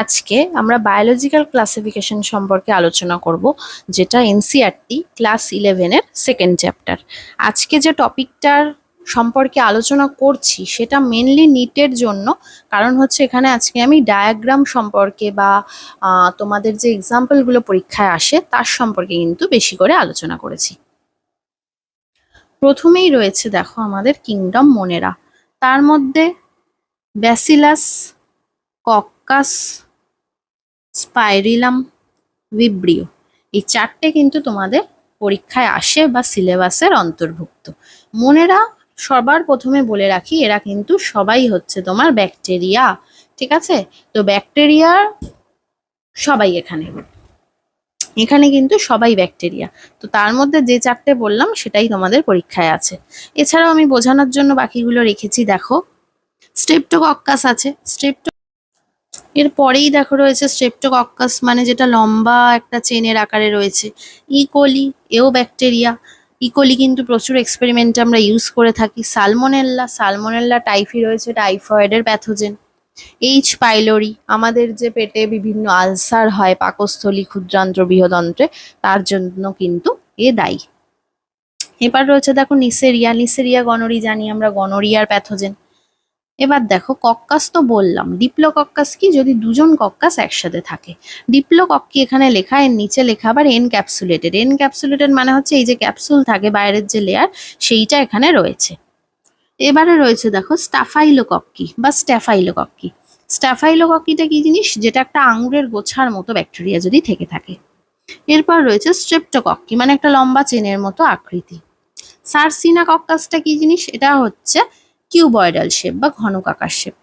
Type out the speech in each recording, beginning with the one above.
আজকে আমরা biological classification সম্পর্কে আলোচনা করব, যেটা এনসিআরটি ক্লাস ইলেভেনের সেকেন্ড চ্যাপ্টার আজকে যে টপিকটার সম্পর্কে আলোচনা করছি, সেটা মেনলি নিটের জন্য, কারণ হচ্ছে এখানে আজকে আমি ডায়াগ্রাম সম্পর্কে বা তোমাদের যে এক্সাম্পলগুলো পরীক্ষায় আসে, তার সম্পর্কে কিন্তু বেশি করে আলোচনা করেছি। প্রথমেই রয়েছে দেখো আমাদের কিংডম মনেরা তার মধ্যে ব্যাসিলাস কক্কাস স্পাইরিলাম ভিব্রিও এই চারটে কিন্তু তোমাদের পরীক্ষায় আসে বা সিলেবাসের অন্তর্ভুক্ত। মনেরা সবার প্রথমে বলে রাখি, এরা কিন্তু সবাই হচ্ছে তোমার ব্যাকটেরিয়া, ঠিক আছে? তো ব্যাকটেরিয়ার সবাই এখানে। এখানে কিন্তু সবাই ব্যাকটেরিয়া। তো তার মধ্যে যে চারটে বললাম, সেটাই তোমাদের পরীক্ষায় আছে। এছাড়াও আমি বোঝানোর জন্য বাকিগুলো রেখেছি, দেখো। স্ট্রেপ্টোকক্কাস আছে। স্ট্রেপ্টো এর পরেই দেখো রয়েছে স্ট্রেপ্টোকক্কাস মানে যেটা লম্বা একটা চেনের আকারে রয়েছে। ইকোলি এও ব্যাকটেরিয়া ইকোলি কিন্তু প্রচুর এক্সপেরিমেন্টে আমরা ইউজ করে থাকি। সালমোনেল্লা সালমোনেল্লা টাইফি রয়েছে টাইফয়েডের প্যাথোজেন এইচ পাইলোরি আমাদের যে পেটে বিভিন্ন আলসার হয় পাকস্থলী, ক্ষুদ্রান্ত্র, বৃহদন্ত্রে, তার জন্য কিন্তু এ দায়ী। এবার রয়েছে দেখো নিসেরিয়া নিসেরিয়া গনোরি জানি আমরা গনোরিয়ার প্যাথোজেন এবার দেখো কক্কাস তো বললাম, ডিপ্লোকক্কাস কি? যদি দুজন কক্কাস একসাথে থাকে। ডিপ্লোকক্কি এখানে লেখা, এর নিচে লেখা আবার এনক্যাপসুলেটেড এনক্যাপসুলেটেড মানে হচ্ছে এই যে ক্যাপসুল থাকে বাইরের যে লেয়ার সেইটা এখানে রয়েছে। এবারে রয়েছে দেখো স্টাফাইলোকক্কি বা স্ট্যাফাইলোকক্কি স্ট্যাফাইলোকক্কিটা কি জিনিস? যেটা একটা আঙুরের গোছার মতো ব্যাকটেরিয়া যদি থেকে থাকে। এরপর রয়েছে স্ট্রেপ্টোকক্কি মানে একটা লম্বা চেনের মতো আকৃতি। সারসিনা কক্কাসটা কি জিনিস? এটা হচ্ছে কিউবয়েডাল শেপ বা ঘনকাকার শেপ।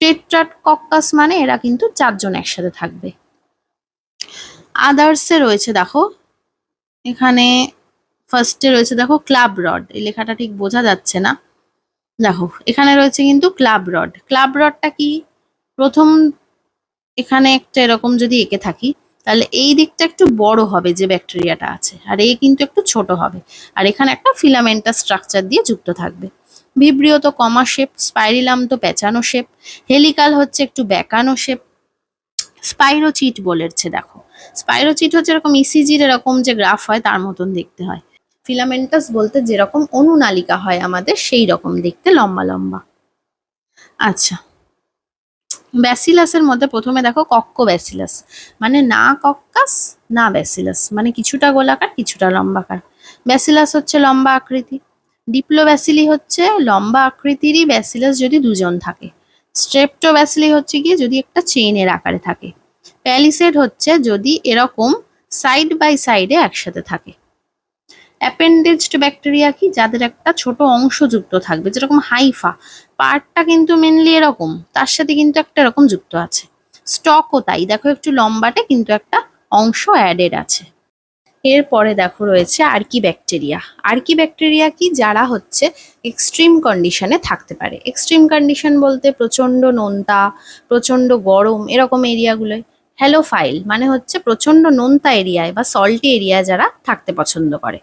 টেট্রাট কক্কাস মানে এরা কিন্তু চারজন একসাথে থাকবে। আদার্সে রয়েছে দেখো, এখানে ফার্স্টে রয়েছে দেখো ক্লাব রড এই লেখাটা ঠিক বোঝা যাচ্ছে না। দেখো, এখানে রয়েছে কিন্তু ক্লাব রড ক্লাব রডটা কি? প্রথম এখানে একটা এরকম যদি এঁকে থাকি, তাহলে এই দিকটা একটু বড় হবে যে ব্যাকটেরিয়াটা আছে, আর এই কিন্তু একটু ছোট হবে। আর এখানে একটা ফিলামেন্টাস স্ট্রাকচার দিয়ে যুক্ত থাকবে। ভিব্রিও তো কমা শেপ স্পাইরিলাম তো পেঁচানো শেপ, হেলিকাল হচ্ছে একটু বেঁকানো শেপ। স্পাইরোচিট বলেছে দেখো। স্পাইরোচিট হচ্ছে এরকম ইসিজির এরকম যে গ্রাফ হয়, তার মতন দেখতে হয়। ফিলামেন্টাস বলতে যেরকম অনুনালিকা হয় আমাদের, সেই রকম দেখতে, লম্বা লম্বা। আচ্ছা। ব্যাসিলাসের মধ্যে প্রথমে দেখো কক্ক ব্যাসিলাস। মানে না কক্কাস, না ব্যাসিলাস। মানে কিছুটা গোলাকার, কিছুটা লম্বাকার। ব্যাসিলাস হচ্ছে লম্বা আকৃতি। ডিপ্লো ব্যাসিলি হচ্ছে লম্বা আকৃতিরই ব্যাসিলাস যদি দুজন থাকে। স্ট্রেপ্টো ব্যাসিলি হচ্ছে কি যদি একটা চেইনের আকারে থাকে। প্যালিসেড হচ্ছে যদি এরকম সাইড বাই সাইডে একসাথে থাকে। অ্যাপেন্ডেজড ব্যাকটেরিয়া কি? যাদের একটা ছোট অংশ যুক্ত থাকবে, যেরকম হাইফা। পার্টটা কিন্তু মেনলি এরকম, তার সাথে কিন্তু একটা এরকম যুক্ত আছে। স্টকও তাই, দেখো একটু লম্বাটে কিন্তু একটা অংশ অ্যাডেড আছে। এরপরে দেখো রয়েছে আর্কি ব্যাকটেরিয়া আর্কি ব্যাকটেরিয়া কি? যারা হচ্ছে এক্সট্রিম কন্ডিশনে থাকতে পারে। এক্সট্রিম কন্ডিশন বলতে প্রচণ্ড নোনতা প্রচণ্ড গরম, এরকম এরিয়াগুলোয় হ্যালোফাইল মানে হচ্ছে প্রচণ্ড নোনতা এরিয়ায় বা সল্টি এরিয়ায় যারা থাকতে পছন্দ করে।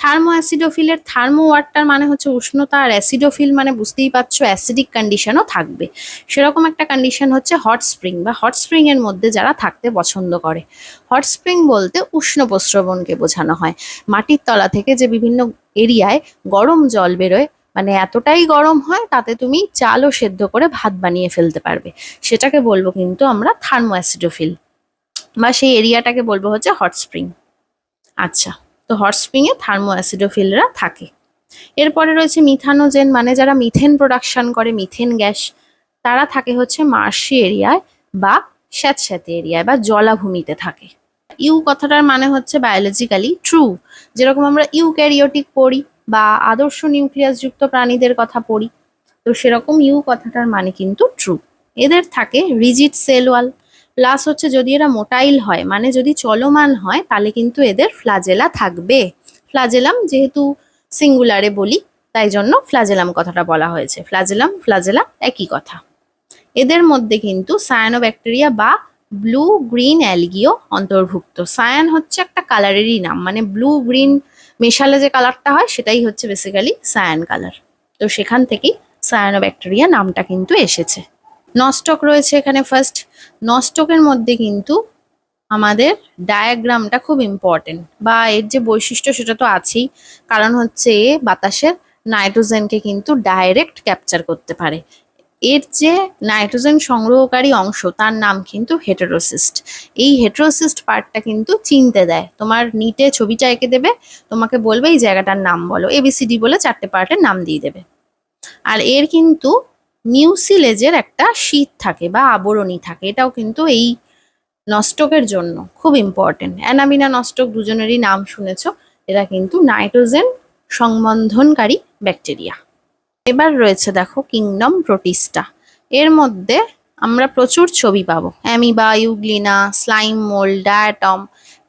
থার্মো অ্যাসিডোফিলের থার্মো ওয়াটার মানে হচ্ছে উষ্ণতা আর অ্যাসিডোফিল মানে বুঝতেই পারছ, অ্যাসিডিক কন্ডিশনও থাকবে। সেরকম একটা কন্ডিশন হচ্ছে হট স্প্রিং বা হট স্প্রিং এর মধ্যে যারা থাকতে পছন্দ করে। হট স্প্রিং বলতে উষ্ণ প্রস্রবণকে বোঝানো হয়। মাটির তলা থেকে যে বিভিন্ন এরিয়ায় গরম জল বেরোয় মানে এতটাই গরম হয় তাতে তুমি চালও সেদ্ধ করে ভাত বানিয়ে ফেলতে পারবে। সেটাকে বলব কিন্তু আমরা থার্মো অ্যাসিডোফিল বা সেই এরিয়াটাকে বলব হচ্ছে হট স্প্রিং। আচ্ছা। তো হট স্প্রিংয়ে থার্মো অ্যাসিডোফিলরা থাকে। এরপরে রয়েছে মিথানোজেন মানে যারা মিথেন প্রোডাকশন করে মিথেন গ্যাস তারা থাকে হচ্ছে মার্শি এরিয়ায় বা স্যাঁতস্যাঁতে এরিয়ায় বা জলাভূমিতে থাকে। ইউ কথাটার মানে হচ্ছে বায়োলজিক্যালি ট্রু যেরকম আমরা ইউ ইউক্যারিওটিক পড়ি বা আদর্শ নিউক্লিয়াস যুক্ত প্রাণীদের কথা পড়ি, তো সেরকম ইউ কথাটার মানে কিন্তু ট্রু এদের থাকে রিজিড সেল ওয়াল প্লাস হচ্ছে যদি এরা মোটাইল হয় মানে যদি চলমান হয়, তাহলে কিন্তু এদের ফ্লাজেলা থাকবে। ফ্লাজেলাম যেহেতু সিঙ্গুলারে বলি, তাই জন্য ফ্লাজেলাম কথাটা বলা হয়েছে। ফ্লাজেলাম, ফ্লাজেলা একই কথা। এদের মধ্যে কিন্তু সায়ানোব্যাকটেরিয়া বা ব্লু গ্রিন অ্যালগিও অন্তর্ভুক্ত। সায়ান হচ্ছে একটা কালারেরই নাম মানে ব্লু গ্রিন মেশালে যে কালারটা হয়, সেটাই হচ্ছে বেসিক্যালি সায়ান কালার তো সেখান থেকেই সায়ানোব্যাকটেরিয়া নামটা কিন্তু এসেছে। নস্টক রয়েছে এখানে ফার্স্ট নস্টকের মধ্যে কিন্তু আমাদের ডায়াগ্রামটা খুব ইম্পর্টেন্ট বা এর যে বৈশিষ্ট্য সেটা তো আছেই। কারণ হচ্ছে এ বাতাসের নাইট্রোজেনকে কিন্তু ডাইরেক্ট ক্যাপচার করতে পারে। এর যে নাইট্রোজেন সংগ্রহকারী অংশ, তার নাম কিন্তু হেটেরোসিস্ট এই হেটেরোসিস্ট পার্টটা কিন্তু চিনতে দেয়। তোমার নিটে ছবিটা এঁকে দেবে, তোমাকে বলবে এই জায়গাটার নাম বলো। এবিসিডি বলে চারটে পার্টের নাম দিয়ে দেবে। আর এর কিন্তু মিউসিলেজের একটা শীত থাকে বা আবরণী থাকে। এটাও কিন্তু এই নষ্টকের জন্য খুব ইম্পর্টেন্ট অ্যানামিনা নষ্টক দুজনেরই নাম শুনেছ, এরা কিন্তু নাইট্রোজেন সংবন্ধনকারী ব্যাকটেরিয়া। এবার রয়েছে দেখো কিংডম প্রোটিস্টা। এর মধ্যে আমরা প্রচুর ছবি পাবো। Amoeba, euglena, slime mould, diatom,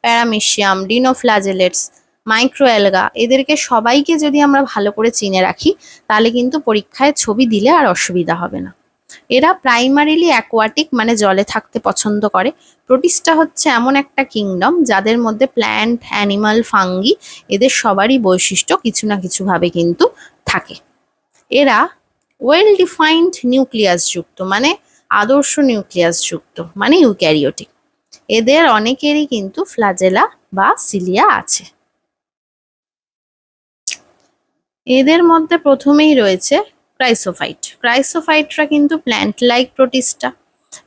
paramecium dinoflagellates microalgae এদেরকে সবাইকে যদি আমরা ভালো করে চিনে রাখি, তাহলে কিন্তু পরীক্ষায় ছবি দিলে আর অসুবিধা হবে না। এরা প্রাইমারিলি অ্যাকোয়াটিক মানে জলে থাকতে পছন্দ করে। প্রোটিস্টা হচ্ছে এমন একটা কিংডম যাদের মধ্যে প্ল্যান্ট অ্যানিমাল ফাঙ্গি এদের সবারই বৈশিষ্ট্য কিছু না কিছুভাবে কিন্তু থাকে। এরা ওয়েল ডিফাইন্ড নিউক্লিয়াস যুক্ত মানে আদর্শ নিউক্লিয়াস যুক্ত মানে ইউক্যারিওটিক। এদের অনেকেরই কিন্তু ফ্লাজেলা বা সিলিয়া আছে। এদের মধ্যে প্রথমেই রয়েছে ক্রাইসোফাইট। ক্রাইসোফাইটরা কিন্তু প্ল্যান্ট লাইক প্রোটিস্টা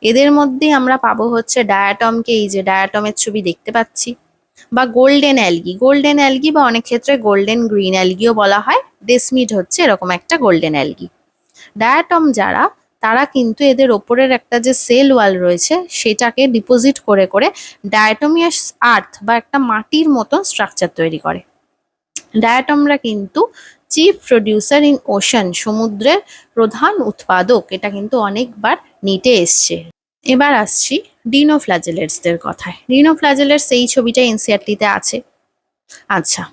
এদের মধ্যেই আমরা পাবো হচ্ছে ডায়াটমকে এই যে ডায়াটমের ছবি দেখতে পাচ্ছি, বা গোল্ডেন অ্যালগি গোল্ডেন অ্যালগি বা অনেক ক্ষেত্রে গোল্ডেন গ্রিন অ্যালগিও বলা হয়। ডেসমিড হচ্ছে এরকম একটা গোল্ডেন অ্যালগি ডায়াটম যারা, তারা কিন্তু এদের ওপরের একটা যে সেল ওয়াল রয়েছে, সেটাকে ডিপোজিট করে করে ডায়াটমিয়াস আর্থ বা একটা মাটির মতন স্ট্রাকচার তৈরি করে। ডায়াটমরা কিন্তু চিফ প্রডিউসার ইন ওশান সমুদ্রের প্রধান উৎপাদক। এটা কিন্তু অনেকবার নিটে এসছে। এবার আসছি ডিনোফ্লাজেলেটসদের কথায়। ডিনোফ্লাজেলেটস এই ছবিটা এনসিআরটিতে আছে। আচ্ছা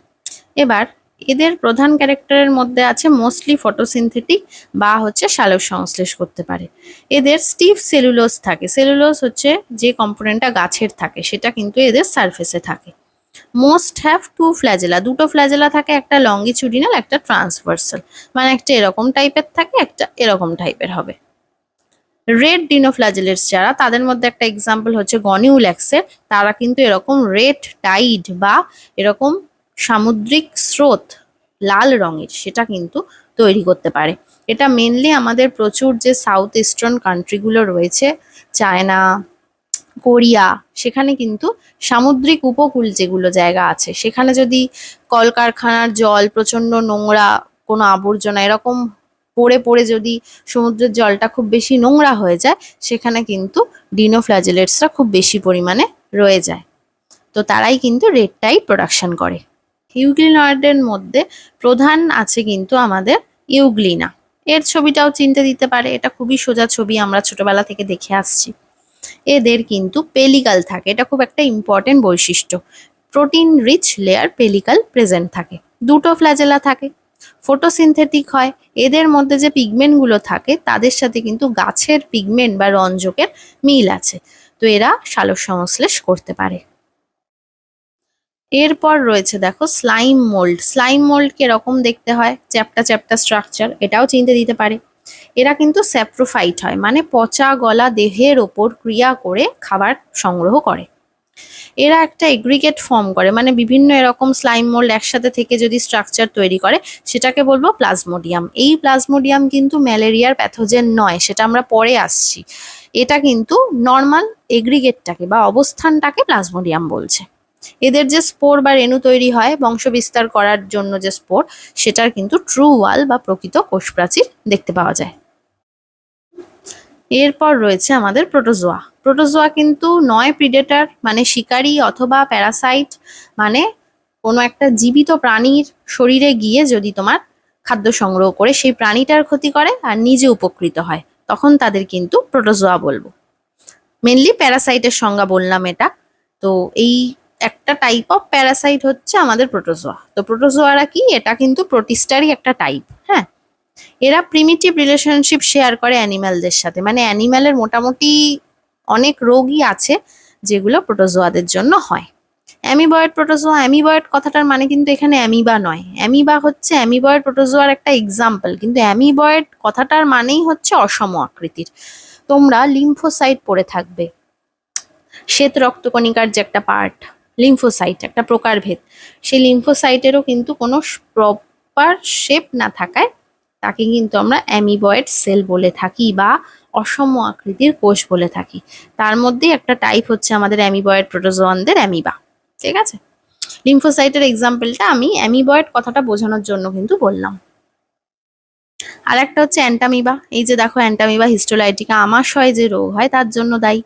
এবার এদের প্রধান ক্যারেক্টারের মধ্যে আছে মোস্টলি ফটোসিনথেটিক বা হচ্ছে সালোক সংশ্লেষ করতে পারে। এদের স্টিফ সেলুলোজ থাকে। সেলুলোজ হচ্ছে যে কম্পোনেন্টটা গাছের থাকে, সেটা কিন্তু এদের সারফেসে থাকে। মোস্ট হ্যাভ টু ফ্ল্যাজেলা দুটো ফ্ল্যাজেলা থাকে, একটা লঙ্গিচুডিনাল একটা ট্রান্সভার্সাল মানে একটা এরকম টাইপের থাকে, একটা এরকম টাইপের হবে। রেড ডিনোফ্ল্যাজেলেটস যারা, তাদের মধ্যে একটা এক্সাম্পল হচ্ছে গনিউল্যাক্সের। তারা কিন্তু এরকম রেড টাইড বা এরকম সামুদ্রিক স্রোত, লাল রঙের, সেটা কিন্তু তৈরি করতে পারে। এটা মেনলি আমাদের প্রচুর যে সাউথ ইস্টার্ন কান্ট্রিগুলো রয়েছে চায়না কোরিয়া, সেখানে কিন্তু সামুদ্রিক উপকূল যেগুলো জায়গা আছে, সেখানে যদি কলকারখানার জল, প্রচণ্ড নোংরা কোনো আবর্জনা এরকম পড়ে পড়ে যদি সমুদ্রের জলটা খুব বেশি নোংরা হয়ে যায়, সেখানে কিন্তু ডিনোফ্ল্যাজেলেটসরা খুব বেশি পরিমাণে রয়ে যায়। তো তারাই কিন্তু রেড টাইপ প্রোডাকশন করে। ইউগ্লিনয়েডের মধ্যে প্রধান আছে কিন্তু আমাদের ইউগ্লিনা এর ছবিটাও চিনতে দিতে পারে, এটা খুবই সোজা ছবি, আমরা ছোটবেলা থেকে দেখে আসছি। এদের কিন্তু পেলিকাল থাকে। এটা খুব একটা ইম্পর্টেন্ট বৈশিষ্ট্য। Protein rich layer pellicle present থাকে। দুটো ফ্ল্যাজেলা থাকে ফটোসিনথেটিক হয়। এদের মধ্যে যে পিগমেন্টগুলো থাকে, তাদের সাথে কিন্তু গাছের পিগমেন্ট বা রঞ্জকের মিল আছে। তো এরা সালোক সংশ্লেষ করতে পারে। এরপর রয়েছে দেখো স্লাইম মোল্ড স্লাইম মোল্ড এরকম দেখতে হয়? চ্যাপটা চ্যাপটা স্ট্রাকচার এটাও চিনতে দিতে পারে। এরা কিন্তু স্যাপ্রোফাইট হয় মানে পচা গলা দেহের ওপর ক্রিয়া করে খাবার সংগ্রহ করে। এরা একটা এগ্রিগেট ফর্ম করে মানে বিভিন্ন এরকম স্লাইম মোল্ড একসাথে থেকে যদি স্ট্রাকচার তৈরি করে, সেটাকে বলব প্লাজমোডিয়াম এই প্লাজমোডিয়াম কিন্তু ম্যালেরিয়ার প্যাথোজেন নয়, সেটা আমরা পরে আসছি। এটা কিন্তু নর্মাল এগ্রিগেটটাকে বা অবস্থানটাকে প্লাজমোডিয়াম বলছে। এদের যে স্পোর বা রেণু তৈরি হয়, বংশ বিস্তার করার জন্য যে স্পোর, সেটার কিন্তু ট্রু ওয়াল বা প্রকৃত কোষ প্রাচীর দেখতে পাওয়া যায়। এরপর রয়েছে আমাদের প্রোটোজোয়া। প্রোটোজোয়া কিন্তু নয় প্রিডেটার মানে শিকারী অথবা প্যারাসাইট মানে কোনো একটা জীবিত প্রাণীর শরীরে গিয়ে যদি তোমার খাদ্য সংগ্রহ করে, সেই প্রাণীটার ক্ষতি করে আর নিজে উপকৃত হয়, তখন তাদের কিন্তু প্রোটোজোয়া বলব। মেনলি প্যারাসাইটের সংজ্ঞা বললাম এটা। তো এই একটা টাইপ অফ প্যারাসাইট হচ্ছে আমাদের প্রোটোজোয়া তো প্রোটোজোয়ারা কি? এটা কিন্তু প্রোটিস্টারই একটা টাইপ হ্যাঁ? এরা প্রিমিটিভ রিলেশনশিপ শেয়ার করে অ্যানিম্যালদের সাথে। মানে অ্যানিম্যালের মোটামুটি অনেক রোগই আছে যেগুলো প্রোটোজোয়াদের জন্য হয়। অ্যামিবয়েড প্রোটোজোয়া অ্যামিবয়েড কথাটার মানে কিন্তু এখানে অ্যামিবা নয়। অ্যামিবা হচ্ছে, অ্যামিবয়েড প্রোটোজোয়ার একটা এক্সাম্পল কিন্তু অ্যামিবয়েড কথাটার মানেই হচ্ছে অসম আকৃতির। তোমরা লিম্ফোসাইট পড়ে থাকবে। শ্বেত রক্তকণিকার যে একটা পার্ট লিম্ফোসাইট একটা প্রকারভেদ সেই লিম্ফোসাইটেরও কিন্তু কোনো প্রপার শেপ না থাকায় তাকে কিন্তু আমরা অ্যামিবয়েড সেল বলে থাকি বা অসম আকৃতির কোষ বলে থাকি। তার মধ্যে একটা টাইপ হচ্ছে আমাদের অ্যামিবয়েড প্রোটোজোয়ানদের অ্যামিবা ঠিক আছে? লিম্ফোসাইটের এক্সাম্পলটা আমি অ্যামিবয়েড কথাটা বোঝানোর জন্য কিন্তু বললাম। আর একটা হচ্ছে অ্যান্টামিবা। এই যে দেখো অ্যান্টামিবা হিস্টোলাইটিকা আমাশয় যে রোগ হয়, তার জন্য দায়ী।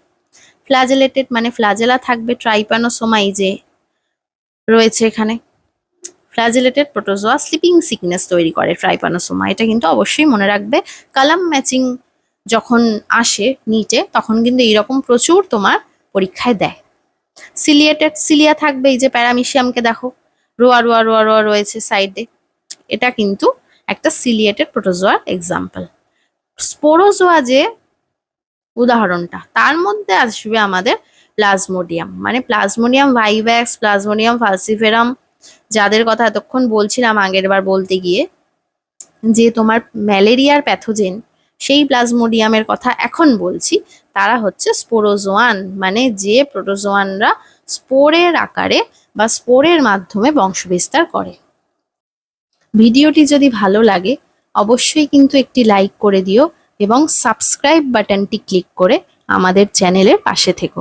ফ্ল্যাজেলেটেড মানে ফ্ল্যাজেলা থাকবে যে রয়েছে এখানে। ফ্ল্যাজেলেটেড প্রোটোজোয়া স্লিপিং সিকনেস তৈরি করে ট্রাইপানোসোমা। এটা কিন্তু অবশ্যই মনে রাখবে। কালাম ম্যাচিং যখন আসে নিটে, তখন কিন্তু এইরকম প্রচুর তোমার পরীক্ষায় দেয়। সিলিয়েটেড সিলিয়া থাকবে, এই যে প্যারামিশিয়ামকে দেখো। রোয়া রোয়া রোয়া রোয়া রয়েছে সাইডে। এটা কিন্তু একটা সিলিয়েটেড প্রোটোজোয়ার এক্সাম্পল। স্পোরোজোয়া যে উদাহরণটা। তার মধ্যে আসবে আমাদের প্লাজমোডিয়াম। মানে প্লাজমোডিয়াম, ভাইভ্যাক্স, প্লাজমোডিয়াম, ফালসিফেরাম, যাদের কথা এতক্ষণ বলছিলাম আগের বার বলতে গিয়ে, যে তোমার ম্যালেরিয়ার প্যাথোজেন, সেই প্লাজমোডিয়ামের কথা এখন বলছি, তারা হচ্ছে স্পোরোজোয়ান। মানে যে প্রোটোজোয়ানরা স্পোরের আকারে বা স্পোরের মাধ্যমে বংশবিস্তার করে। ভিডিওটি যদি ভালো লাগে, অবশ্যই কিন্তু একটি লাইক করে দিও। এবং সাবস্ক্রাইব বাটনটি ক্লিক করে আমাদের চ্যানেলের পাশে থেকো।